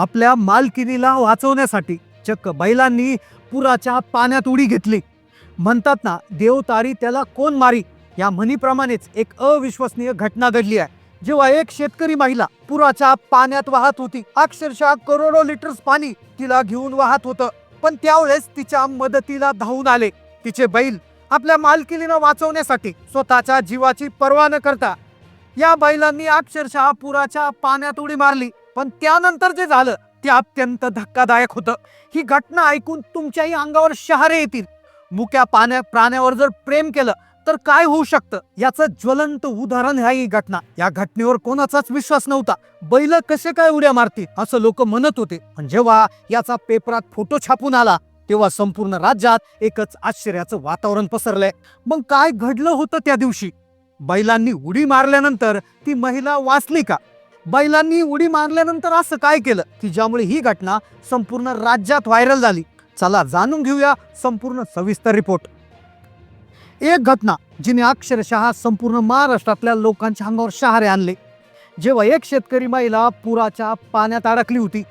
आपल्या मालकिनीला वाचवण्यासाठी चक्क बैलांनी पुराच्या पाण्यात उडी घेतली. म्हणतात ना देव तारी त्याला कोण मारी? या म्हणीप्रमाणेच एक अविश्वसनीय घटना घडली आहे जेव्हा एक शेतकरी महिला पुराच्या पाण्यात वाहत होती. अक्षरशः करोडो लिटर्स पाणी तिला घेऊन वाहत होतं पण त्यावेळेस तिच्या मदतीला धावून आले. तिचे बैल आपल्या मालकिलीनं वाचवण्यासाठी स्वतःच्या जीवाची पर्वा न करता या बैलांनी अक्षरशः पुराच्या पाण्यात उडी मारली. पण त्यानंतर जे झालं ते अत्यंत धक्कादायक होतं. ही घटना ऐकून तुमच्याही अंगावर शहारे येतील. मुक्या पाण्या प्राण्यावर जर प्रेम केलं तर काय होऊ शकतं? याचं ज्वलंत उदाहरण ह्या ही घटना. या घटनेवर कोणाचाच विश्वास नव्हता. बैल कसे काय उड्या मारतील असं लोक म्हणत होते. पण जेव्हा याचा पेपरात फोटो छापून आला तेव्हा संपूर्ण राज्यात एकच आश्चर्याचं वातावरण पसरलंय. मग काय घडलं होतं त्या दिवशी? बैलांनी उडी मारल्यानंतर ती महिला वाचली का? बैलांनी उडी मारल्यानंतर असं काय केलं? की ज्यामुळे ही घटना संपूर्ण राज्यात व्हायरल झाली. चला जाणून घेऊया संपूर्ण सविस्तर रिपोर्ट. एक घटना जिने अक्षरशः संपूर्ण महाराष्ट्रातल्या लोकांच्या अंगावर शहारे आणले. जेव्हा एक शेतकरी महिला पुराच्या पाण्यात अडकली होती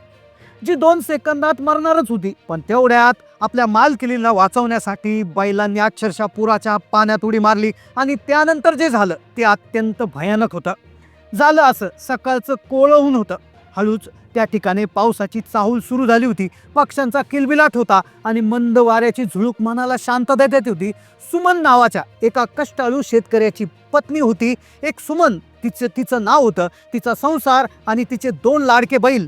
जी दोन सेकंदात मरणारच होती पण तेवढ्यात आपल्या मालकिलीला वाचवण्यासाठी बैलांनी अक्षरशः पुराच्या पाण्यात उडी मारली आणि त्यानंतर जे झालं ते अत्यंत भयानक होतं. झालं असं सकाळचं कोळवून होतं. हळूच त्या ठिकाणी पावसाची चाहूल सुरू झाली होती. पक्ष्यांचा किलबिलाट होता आणि मंद वाऱ्याची झुळूक मनाला शांतता देत होती. सुमन नावाच्या एका कष्टाळू शेतकऱ्याची पत्नी होती. एक सुमन तिचं तिचं नाव होतं तिचा संसार आणि तिचे दोन लाडके बैल.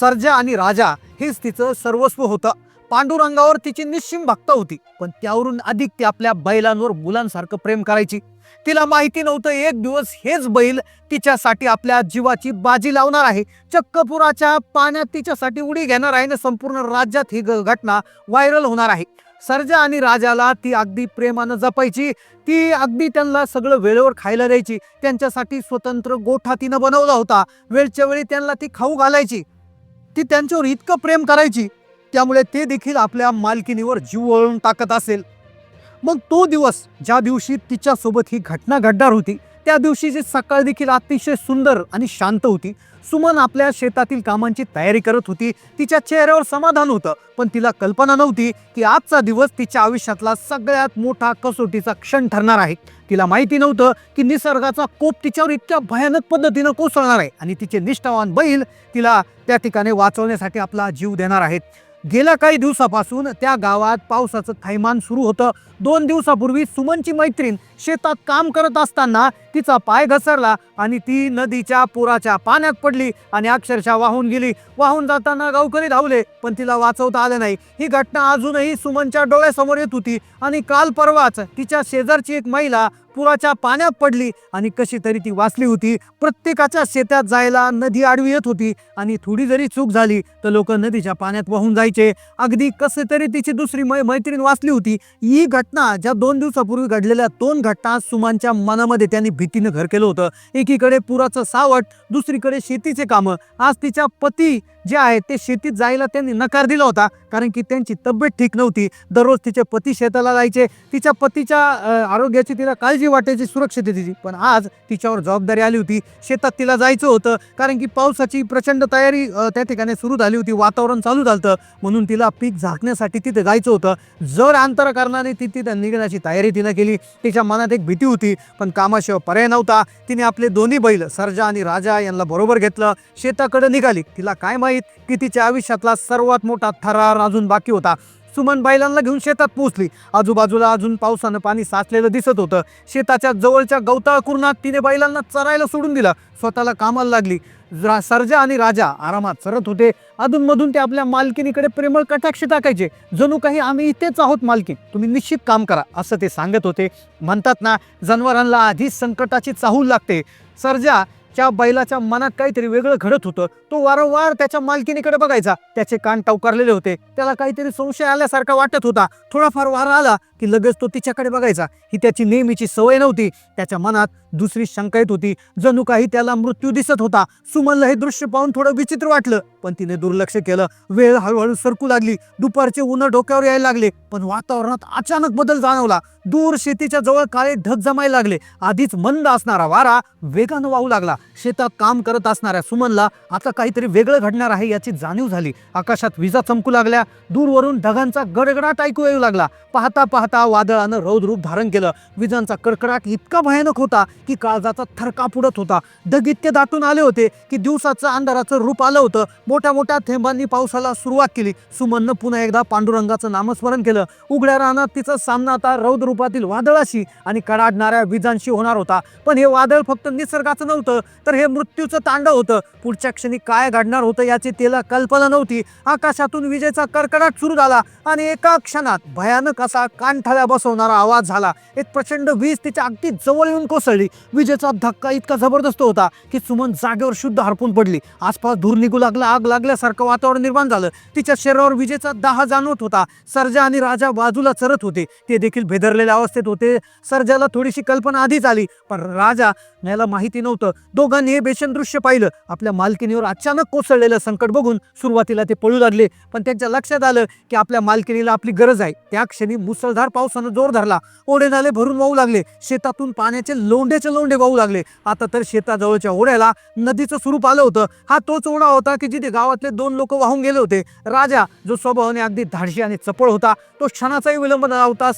सर्जा आणि राजा हेच तिचं सर्वस्व होतं. पांडुरंगावर तिची निश्चिम भक्त होती. पण त्यावरून अधिक ती आपल्या बैलांवर मुलांसारखं प्रेम करायची. तिला माहिती नव्हतं एक दिवस हेच बैल तिच्यासाठी आपल्या जीवाची बाजी लावणार आहे. चक्कपुराच्या पाण्यात तिच्यासाठी उडी घेणार आहे आणि संपूर्ण राज्यात ही घटना व्हायरल होणार आहे. सर्जा आणि राजाला ती अगदी प्रेमानं जपायची. ती अगदी त्यांना सगळं वेळेवर खायला द्यायची. त्यांच्यासाठी स्वतंत्र गोठा तिनं बनवला होता. वेळच्या वेळी त्यांना ती खाऊ घालायची. ती त्यांच्यावर इतकं प्रेम करायची. त्यामुळे ते देखील आपल्या मालकिनीवर जीव वळून टाकत असेल. मग तो दिवस ज्या दिवशी तिच्यासोबत ही घटना घडणार होती त्या दिवशीची सकाळ देखील अतिशय सुंदर आणि शांत होती. सुमन आपल्या शेतातील कामांची तयारी करत होती. तिच्या चेहऱ्यावर समाधान होतं पण तिला कल्पना नव्हती की आजचा दिवस तिच्या आयुष्यातला सगळ्यात मोठा कसोटीचा क्षण ठरणार आहे. तिला माहिती नव्हतं की निसर्गाचा कोप तिच्यावर इतक्या भयानक पद्धतीनं कोसळणार आहे आणि तिचे निष्ठावान बैल तिला त्या ठिकाणी वाचवण्यासाठी आपला जीव देणार आहेत गेल्या काही दिवसापासून त्या गावात पावसाचं थैमान सुरू होतं. दोन दिवसापूर्वी सुमनची मैत्रीण शेतात काम करत असताना तिचा पाय घसरला आणि ती नदीच्या पुराच्या पाण्यात पडली आणि अक्षरशः वाहून गेली. वाहून जाताना गावकरी धावले पण तिला वाचवता आले नाही. ही घटना अजूनही सुमनच्या डोळ्यासमोर येत होती आणि काल परवाच तिच्या शेजारची एक महिला पुराच्या पाण्यात पडली आणि कशी तरी ती वाचली होती. प्रत्येकाच्या शेतात जायला नदी आडवी येत होती आणि थोडी जरी चूक झाली तर लोक नदीच्या पाण्यात वाहून जायचे. अगदी कसे तरी तिची दुसरी मै मैत्रीण वाचली होती. ही घटना ज्या दोन दिवसापूर्वी घडलेल्या दोन घटना सुमानच्या मनामध्ये त्यांनी भीतीनं घर केलं होतं. एकीकडे पुराचं सावट दुसरीकडे शेतीचे कामं. आज तिच्या पती जे आहे ते शेतीत जायला त्यांनी नकार दिला होता कारण की त्यांची तब्येत ठीक नव्हती. दररोज तिचे पती शेताला जायचे. तिच्या पतीच्या आरोग्याची तिला काळजी वाटायची सुरक्षिततेची पण आज तिच्यावर जबाबदारी आली होती. शेतात तिला जायचं होतं कारण की पावसाची प्रचंड तयारी त्या ठिकाणी सुरू झाली होती. वातावरण चालू झालं म्हणून तिला पीक झाकण्यासाठी तिथे जायचं होतं. जर अंतरकारणाने ती तिथं निघण्याची तयारी तिनं केली. तिच्या मनात एक भीती होती पण कामाशिवाय पर्याय नव्हता. तिने आपले दोन्ही बैल सर्जा आणि राजा यांना बरोबर घेतलं. शेताकडे निघाली. तिला काय माहीत? की तिच्या आयुष्यातला सर्वात मोठा थरार अजून बाकी होता. सुमन बैलांना घेऊन शेतात पोहोचली. आजूबाजूला अजून पावसानं पाणी साचलेलं दिसत होतं. शेताच्या जवळच्या गवताळ कुरणात तिने बैलांना चरायला सोडून दिलं. स्वतःला कामाला लागली. रा- सर्जा आणि राजा आरामात चरत होते. अधूनमधून ते आपल्या मालकीनीकडे प्रेमळ कटाक्ष टाकायचे. जणू काही आम्ही इथेच आहोत मालकी तुम्ही निश्चित काम करा असं ते सांगत होते. म्हणतात ना जनावरांना आधीच संकटाची चाहूल लागते. सर्जा त्या बैलाच्या मनात काहीतरी वेगळं घडत होतं. तो वारंवार त्याच्या मालकिनीकडे बघायचा. त्याचे कान टवकारलेले होते. त्याला काहीतरी संशय आल्यासारखा वाटत होता. थोडाफार वारा आला की लगेच तो तिच्याकडे बघायचा. ही त्याची नेहमीची सवय नव्हती. त्याच्या मनात दुसरी शंका येत होती. जणू काही त्याला मृत्यू दिसत होता. सुमनला हे दृश्य पाहून थोडं विचित्र वाटलं. पण तिने दुर्लक्ष केलं. वेळ हळूहळू सरकू लागली. दुपारचे उन्ह डोक्यावर यायला लागले. पण वातावरणात अचानक बदल जाणवला. दूर शेतीच्या जवळ काळे ढग जमायला लागले. आधीच मंद असणारा वारा वेगानं वाहू लागला. शेतात काम करत असणाऱ्या सुमनला आता काहीतरी वेगळं घडणार आहे याची जाणीव झाली. आकाशात विजा चमकू लागल्या. दूरवरून ढगांचा गडगडाट ऐकू येऊ लागला. पाहता पाहता वादळानं रौद्रूप धारण केलं. विजांचा कडकडाट इतका भयानक होता की काळजाचा थरकाप उडत होता. दगित्य दाटून आले होते की दिवसाचं अंधाराचं रूप आलं होतं. मोठ्या मोठ्या थेंबांनी पावसाला सुरुवात केली. सुमननं पुन्हा एकदा पांडुरंगाचं नामस्मरण केलं. उघड्या रानात तिचा सामना आता रौद्र रूपातील वादळाशी आणि कडाडणाऱ्या विजांशी होणार होता. पण हे वादळ फक्त निसर्गाचं नव्हतं तर हे मृत्यूचं तांडव होतं. पुढच्या क्षणी काय घडणार होतं याची तिला कल्पना नव्हती. आकाशातून विजेचा कडकडाट सुरू झाला आणि एका क्षणात भयानक असा कानठळ्या बसवणारा आवाज झाला. एक प्रचंड वीज तिच्या अगदी जवळ येऊन कोसळली. विजेचा धक्का इतका जबरदस्त होता की सुमन जागेवर शुद्ध हरपून पडली. आसपास धूर निघू लागला आग लागल्यासारखं वातावरण निर्माण झालं. तिच्या शरीरावर विजेचा दाह जाणवत होता. सर्जा आणि राजा बाजूला चरत होते. ते देखील भेदरलेल्या अवस्थेत होते. सर्जाला थोडीशी कल्पना आधीच आली पण राजा याला माहिती नव्हतं. दोघांनी हे बेशन दृश्य पाहिलं. आपल्या मालकिनीवर अचानक कोसळलेलं संकट बघून सुरुवातीला ते पळू लागले. पण त्यांच्या लक्षात आलं की आपल्या मालकिनीला आपली गरज आहे. त्या क्षणी मुसळधार पावसानं जोर धरला. ओढे नाले भरून वाहू लागले. शेतातून पाण्याचे लोंढेचे लोंढे वाहू लागले. आता तर शेताजवळच्या ओढ्याला नदीचं स्वरूप आलं होतं. हा तोच ओढा होता की जिथे गावातले दोन लोक वाहून गेले होते. राजा जो स्वभावाने अगदी धाडशी आणि चपळ होता तो क्षणाचाही विलंब न लावता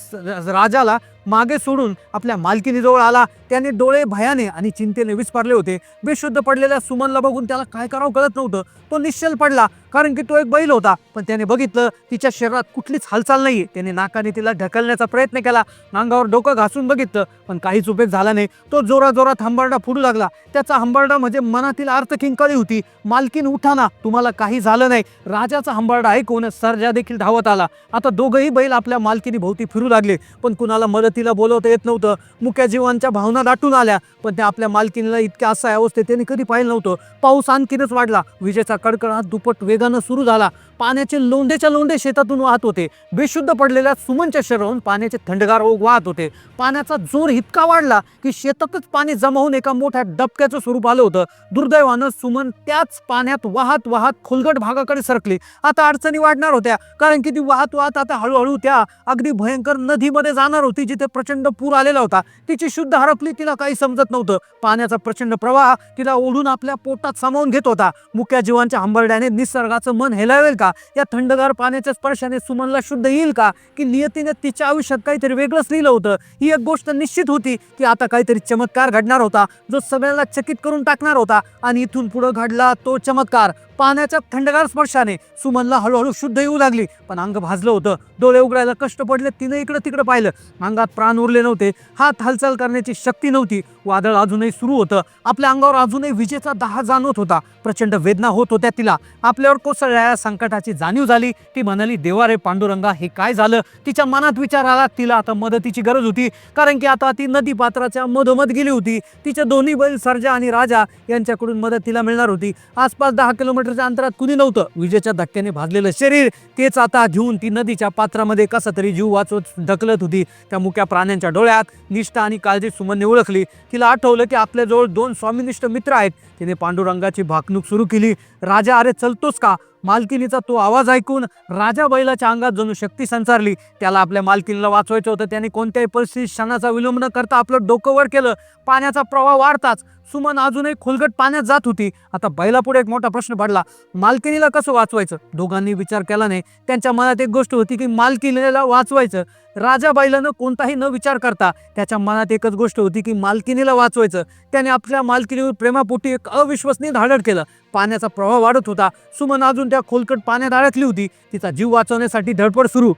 राजाला मागे सोडून आपल्या मालकिनीजवळ आला. त्याने डोळे भयाने आणि चिंतेने विस्पारले होते. बेशुद्ध पडलेल्या सुमनला बघून त्याला काय करावं कळत नव्हतं. तो निश्चल पडला कारण की तो एक बैल होता. पण त्याने बघितलं तिच्या शरीरात कुठलीच हालचाल नाही त्याने नाकाने तिला ढकलण्याचा प्रयत्न केला. नांगावर डोकं घासून बघितलं पण काहीच उपयोग झाला नाही. तो जोरा जोरात हंबरडा फुडू लागला. त्याचा हंबरडा म्हणजे मनातील अर्थ किंकाळी होती. मालकीन उठाना तुम्हाला काही झालं नाही. राजाचा हंबरडा ऐकून सरजा देखील धावत आला. आता दोघंही बैल आपल्या मालकीनी भोवती फिरू लागले पण कुणाला मदत तिला बोलवता येत नव्हतं. मुक्या जीवांच्या भावना दाटून आल्या पण त्या आपल्या मालकीनीला इतक्या असा अवस्थेत त्यांनी कधी पाहिलं नव्हतं. पाऊस आणखीनच वाढला. विजेचा कडकडाट दुप्पट वेगानं सुरू झाला. पाण्याचे लोंढेच्या लोंढे शेतातून वाहत होते. बेशुद्ध पडलेल्या सुमनच्या शरीरावरून पाण्याचे थंडगार ओघ वाहत होते. पाण्याचा जोर इतका वाढला की शेतातच पाणी जमा होऊन एका मोठ्या डबक्याचं स्वरूप आलं होतं. दुर्दैवानं सुमन त्याच पाण्यात वाहत वाहत खोलगट भागाकडे सरकली. आता अडचणी वाढणार होत्या. कारण की ती वाहत वाहत आता हळूहळू त्या अगदी भयंकर नदीमध्ये जाणार होती जिथे प्रचंड पूर आलेला होता. तिची शुद्ध हरपली तिला काही समजत नव्हतं. पाण्याचा प्रचंड प्रवाह तिला ओढून आपल्या पोटात सामावून घेत होता. मुक्या जीवांच्या हंबरड्याने निसर्गाचं मन हेलावेल का? या थंडगार पाण्याच्या स्पर्शाने सुमनला शुद्ध येईल का? की नियतीने तिच्या आयुष्यात काहीतरी वेगळंच लिहिलं होतं? ही एक गोष्ट निश्चित होती की आता काहीतरी चमत्कार घडणार होता जो सगळ्यांना चकित करून टाकणार होता. आणि इथून पुढे घडला तो चमत्कार. पाण्याच्या थंडगार स्पर्शाने सुमनला हळूहळू शुद्ध येऊ लागली. पण अंग भाजलं होतं. डोळे उघडायला कष्ट पडले. तिने इकडं तिकडं पाहिलं. अंगात प्राण उरले नव्हते. हात हालचाल करण्याची शक्ती नव्हती. वादळ अजूनही सुरू होतं. आपल्या अंगावर अजूनही विजेचा दाह जाणवत होता. प्रचंड वेदना होत होत्या तिला. आपल्यावर कोसळलेल्या संकटाची जाणीव झाली. ती म्हणाली देवा रे पांडुरंगा हे काय झालं? तिच्या मनात विचार आला. तिला आता मदतीची गरज होती. कारण की आता ती नदी पात्राच्या मधोमध गेली होती. तिच्या दोन्ही बैल सर्जा आणि राजा यांच्याकडून मदत तिला मिळणार होती. आसपास दहा किलोमीटर किलोमीटरच्या अंतरात कुणी नव्हतं. विजेच्या धक्क्याने भाजलेलं शरीर तेच आता घेऊन ती नदीच्या पात्रामध्ये कसा तरी जीव वाचवत ढकलत होती. त्या मुक्या प्राण्यांच्या डोळ्यात निष्ठा आणि काळजी सुमनने ओळखली. तिला आठवलं की आपल्याजवळ दोन स्वामिनिष्ठ मित्र आहेत. तिने पांडुरंगाची भाकणूक सुरू केली. राजा अरे चलतोस का? मालकिनीचा तो आवाज ऐकून राजा बैलाच्या अंगात जणू शक्ती संचारली. त्याला आपल्या मालकिनीला वाचवायचं होतं. त्याने कोणत्याही परिस्थितीत क्षणाचा विलंब न करता आपलं डोकं वर केलं. पाण्याचा प्रवाह वाढताच सुमन अजूनही खोलगट पाण्यात जात होती. आता बैलापुढे एक मोठा प्रश्न पडला. मालकिनीला कसं वाचवायचं? दोघांनी विचार केला नाही. त्यांच्या मनात एक गोष्ट होती की मालकिनीला वाचवायचं. राजा बैलानं कोणताही न विचार करता त्याच्या मनात एकच गोष्ट होती की मालकिनीला वाचवायचं. त्याने आपल्या मालकिनीवर प्रेमापोटी एक अविश्वसनीय धाडड केलं. पाण्याचा प्रवाह वाढत होता. सुमन अजून त्या खोलकट पाण्यात अडकली होती. तिचा जीव वाचवण्यासाठी धडपड सुरू.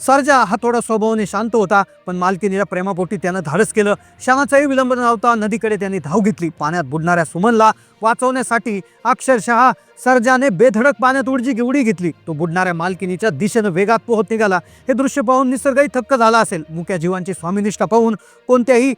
सर्जा हा थोडा स्वभावाने शांत होता पण मालकिनीला प्रेमापोटी त्यानं धाडस केलं. क्षणाचाही विलंब न नदीकडे त्यांनी धाव घेतली. पाण्यात बुडणाऱ्या सुमनला वाचवण्यासाठी अक्षरशः सर्जाने बेधडक पाण्यात उडजी उडी घेतली. तो बुडणाऱ्या मालकिनीच्या दिशेनं वेगात पोहत निघाला. हे दृश्य पाहून निसर्गही थक्क झाला असेल. मुक्या जीवांची स्वामिनिष्ठा पाहून कोणत्याही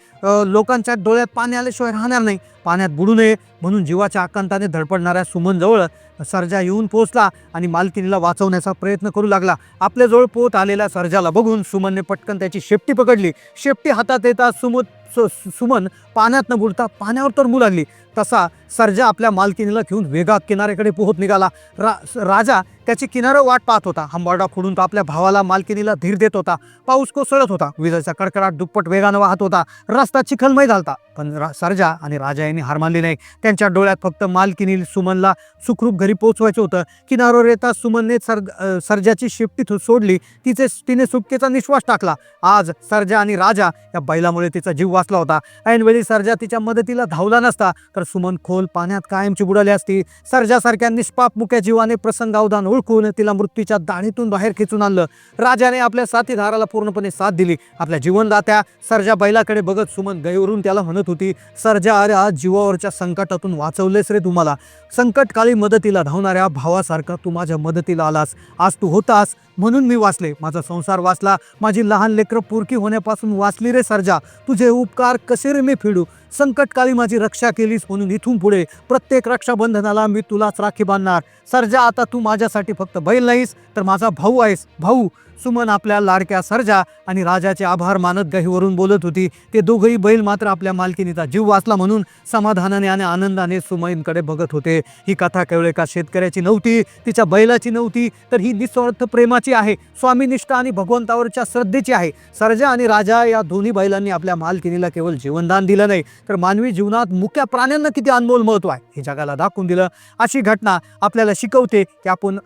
लोकांच्या डोळ्यात पाणी आल्याशिवाय राहणार नाही. पाण्यात बुडू नये म्हणून जीवाच्या आकांताने धडपडणाऱ्या सुमनजवळ सर्जा येऊन पोहोचला आणि मालकिनीला वाचवण्याचा प्रयत्न करू लागला. आपल्याजवळ पोत आलेल्या सर्जाला बघून सुमनने पटकन त्याची शेपटी पकडली. शेपटी हातात येता सुमत सु सु- सुमन पाण्यात न बुडता पाण्यावर तर मू लागली. तसा सर्जा आपल्या मालकिनीला घेऊन वेगात किनाऱ्याकडे पोहत निघाला. रा राजा त्याची किनारं वाट पाहत होता. हंबारडा फोडून तो आपल्या भावाला मालकिनीला धीर देत होता. पाऊस कोसळत होता. विजाचा कडकडाट दुप्पट वेगानं वाहत होता. रस्ता चिखलमय झालता. पण रा- सर्जा आणि राजा यांनी हार मानली नाही. त्यांच्या डोळ्यात फक्त मालकिनी सुमनला सुखरूप घरी पोहोचवायचं होतं. किनाऱ्यावर येता सुमनने सर सर्जाची शेपटी सोडली. तिचे तिने सुटकेचा निश्वास टाकला. आज सर्जा आणि राजा या बैलामुळे तिचा जीव वाचला होता. ऐनवेळी सर्जा तिच्या मदतीला धावला नसता. तर सुमन खोल पाण्यात कायमची बुडाली असती. सर्जासारख्या निष्पाप मुक्या जीवाने प्रसंगावधान ओळखून तिला मृत्यूच्या दाणीतून बाहेर खेचून आणलं. राजाने आपल्या साथीदाराला पूर्णपणे साथ दिली. आपल्या जीवनदात्या सर्जा बैलाकडे बघत सुमन गैवरून त्याला म्हणत होती सर्जा अरे आज जीवावरच्या संकटातून वाचवलेस रे तुम्हाला. संकटकाळी मदतीला धावणाऱ्या भावासारखा तू माझ्या मदतीला आलास. आज तू होतास म्हणून मी वाचले. माझा संसार वाचला. माझी लहान लेकरं पुरकी होण्यापासून वाचली रे सर्जा. तुझे उपकार कसे रे मी फेडू? संकटकाळी माझी रक्षा केलीस म्हणून इथून पुढे प्रत्येक रक्षाबंधनाला मी तुलाच राखी बांधणार. सर्जा आता तू माझ्यासाठी फक्त बैल नाहीस तर माझा भाऊ आहेस. भाऊ सुमन आपल्या लाडक्या सर्जा आणि राजाचे आभार मानत गहीवरून बोलत होती. ते दोघंही बैल मात्र आपल्या मालकिनीचा जीव वाचला म्हणून समाधानाने आणि आनंदाने सुमईंकडे बघत होते. ही कथा केवळ एका शेतकऱ्याची नव्हती तिच्या बैलाची नव्हती तर ही निस्वार्थ प्रेमाची आहे. स्वामीनिष्ठा आणि भगवंतावरच्या श्रद्धेची आहे. सर्जा आणि राजा या दोन्ही बैलांनी आपल्या मालकिनीला केवळ जीवनदान दिलं नाही तर मानवी जीवनात मुक्या प्राण्यांना किती अनमोल महत्त्व आहे? हे जगाला दाखवून दिलं. अशी घटना आपल्याला शिकवते की आपण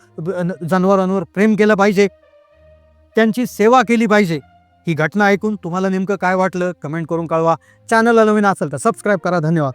जनावरांवर प्रेम केलं पाहिजे. त्यांची सेवा केली पाहिजे. ही घटना ऐकून तुम्हाला नेमकं काय वाटलं? कमेंट करून कळवा. चॅनलला नवीन असेल तर सबस्क्राईब करा. धन्यवाद.